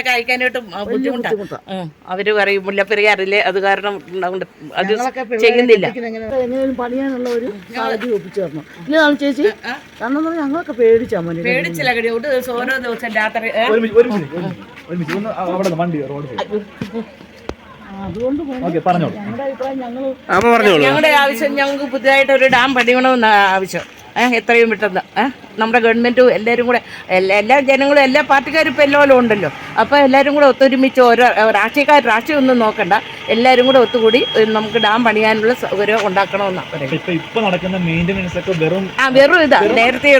പെണ്ണുങ്ങളെയൊക്കെ അയക്കാനായിട്ട് ബുദ്ധിമുട്ടാണ് ബുദ്ധിമുട്ടാ. അവർ പറയും മുല്ലപ്പെരിയാറില്ലേ അത് കാരണം അത് ചെയ്യുന്നില്ല. എങ്ങനെയും പണിയാനുള്ള ഒരു സാഹചര്യം ഒപ്പിച്ചു തരണം. ഇല്ലതാണ് ചേച്ചി കാരണം ഞങ്ങളൊക്കെ പേടിച്ചാ മോനെ പേടിച്ചില്ല കടി ഒരു ദിവസം ഓരോ ദിവസം രാത്രി മിനിറ്റ് ഒരു മിനിറ്റ് ഒരു മിനിറ്റ്. ഒരു മിനിറ്റ്. ഒന്ന് അവിടെ വണ്ടി റോഡ് അതുകൊണ്ട് മോനെ ഓക്കെ പറഞ്ഞോളൂ. ഞങ്ങളുടെ ആവശ്യം ഞങ്ങൾക്ക് പുതിയതായിട്ട് ഒരു ഡാം പണിയണമെന്ന ആവശ്യം. എത്രയും പെട്ടെന്ന്. ഏഹ് നമ്മുടെ ഗവൺമെന്റും എല്ലാവരും കൂടെ എല്ലാ എല്ലാ ജനങ്ങളും എല്ലാ പാർട്ടിക്കാരും ഇപ്പം എല്ലാവരും ഉണ്ടല്ലോ. അപ്പോൾ എല്ലാവരും കൂടെ ഒത്തൊരുമിച്ച് ഓരോ രാഷ്ട്രീയക്കാർ രാഷ്ട്രീയം ഒന്നും നോക്കണ്ട. എല്ലാവരും കൂടെ ഒത്തുകൂടി നമുക്ക് ഡാം പണിയാനുള്ള സൗകര്യം ഉണ്ടാക്കണമെന്നാണ് ആ വെറും ഇതാ. നേരത്തെ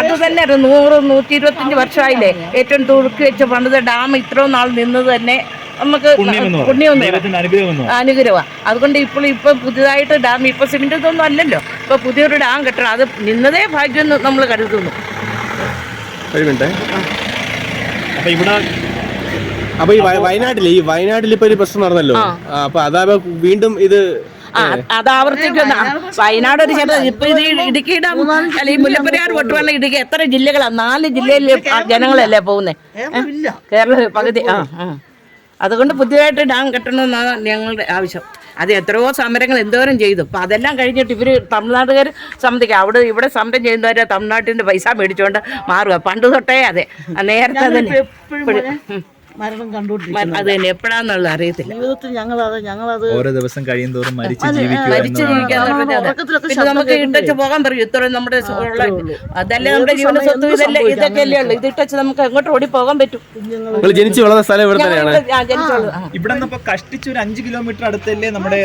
അത് തന്നെ നൂറ് നൂറ്റി ഇരുപത്തഞ്ച് വർഷമായില്ലേ? ഏറ്റവും തുറുക്കി വെച്ച് പണിത ഡാം ഇത്രയും നാൾ നിന്നത് തന്നെ നമുക്ക്. പുണ്യം. അനുഗ്രഹമാണ് അതുകൊണ്ട് ഇപ്പോൾ ഇപ്പൊ പുതിയതായിട്ട് ഡാം ഇപ്പൊ സിമെന്റ് ഇതൊന്നും അല്ലല്ലോ. ഇപ്പൊ പുതിയൊരു ഡാം കെട്ടണം. അത് നിന്നതേ ഭാഗ്യം എന്ന് നമ്മൾ കരുതുന്നു. അപ്പൊ ഈ വയനാട്ടിൽ വയനാട്ടിലെ ഈ വയനാട്ടിൽ ഇപ്പൊ ഒരു പ്രശ്നം നടന്നല്ലോ. അപ്പൊ അതാ വീണ്ടും ഇത് ആ അത് ആവർത്തിക്കുന്ന വയനാട് ഒരു ചെറിയ ഇപ്പൊ ഇത് ഇടുക്കി ഡാം അല്ലെങ്കിൽ മുല്ലപ്പെരിയാർ പൊട്ടുവെള്ള ഇടുക്കി എത്ര ജില്ലകളാണ് നാല് ജില്ലയിലെ ജനങ്ങളല്ലേ പോകുന്നത് കേരള പകുതി. ആ ആ. അതുകൊണ്ട് പുതിയതായിട്ട് ഡാം കെട്ടണമെന്നാണ് ഞങ്ങളുടെ ആവശ്യം. അത് എത്രയോ സമരങ്ങൾ എന്തോരം ചെയ്തു. അപ്പം അതെല്ലാം കഴിഞ്ഞിട്ട് ഇവർ തമിഴ്നാട്ടുകാർ സമ്മതിക്കുക അവിടെ ഇവിടെ സമരം ചെയ്യുന്നവരെ തമിഴ്നാട്ടിന്റെ പൈസ മേടിച്ചുകൊണ്ട് മാറുക പണ്ട് തൊട്ടേ അതെ. നേരത്തെ തന്നെ. മരണം കണ്ടുകൊണ്ടിരിക്കുന്നത് അത് തന്നെ എപ്പോഴാന്നുള്ളത് അറിയത്തില്ല. ജീവിതത്തിൽ ഞങ്ങളത് ഞങ്ങളത് ഓരോ ദിവസം കഴിയും തോറും മരിച്ച് ജീവിക്കുക നമുക്ക് ഇട്ടച്ച് പോകാൻ പറയും ഇത്രയും നമ്മുടെ അതല്ലേ നമ്മുടെ ജീവന സ്വത്ത് ഇതല്ലേ ഇതൊക്കെയല്ലേ ഉള്ളൂ. ഇതിട്ടച്ച് നമുക്ക് എങ്ങോട്ട് ഓടി പോകാൻ പറ്റും നിങ്ങൾ ജനിച്ചു വളർന്ന സ്ഥലം ഇവിടെ തന്നെയാണ്. ഇവിടെ നിന്ന് കഷ്ടിച്ച് ഒരു അഞ്ച് കിലോമീറ്റർ അടുത്തല്ലേ നമ്മുടെ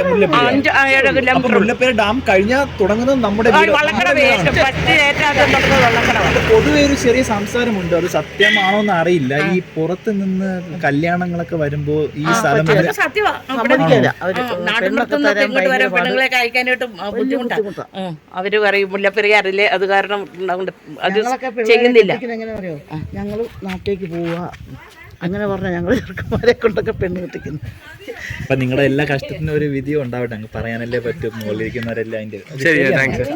മുല്ലപ്പേര് ഡാം കഴിഞ്ഞാൽ തുടങ്ങുന്നത് നമ്മുടെ പൊതുവെ ഒരു ചെറിയ സംസാരമുണ്ട്. അത് സത്യമാണോ എന്ന് അറിയില്ല. ഈ പുറത്ത് നിന്ന് കല്യാണങ്ങളൊക്കെ വരുമ്പോ ഈ സ്ഥലം അവർ പറയും ബുദ്ധിമുട്ടാണ്. അവർ മുല്ലപ്പെരിയാറില്ലേ? അത് കാരണം അത് ചെയ്യുന്നില്ല. എങ്ങനെ അറിയോ? ഞങ്ങൾ നാട്ടിലേക്ക് പോവുക. അങ്ങനെ പറഞ്ഞ ഞങ്ങൾ ചെറുക്കന്മാരെ കൊണ്ടൊക്കെ പെണ്ണ് കെട്ടിക്കുന്നു. അപ്പൊ നിങ്ങളുടെ എല്ലാ കഷ്ടത്തിനും ഒരു വിധിയും ഉണ്ടാവട്ടെ. അങ്ങ് പറയാനല്ലേ പറ്റും മുകളിലിരിക്കുന്നവരെല്ലാം അതിന്റെ ശരി താങ്ക്സ്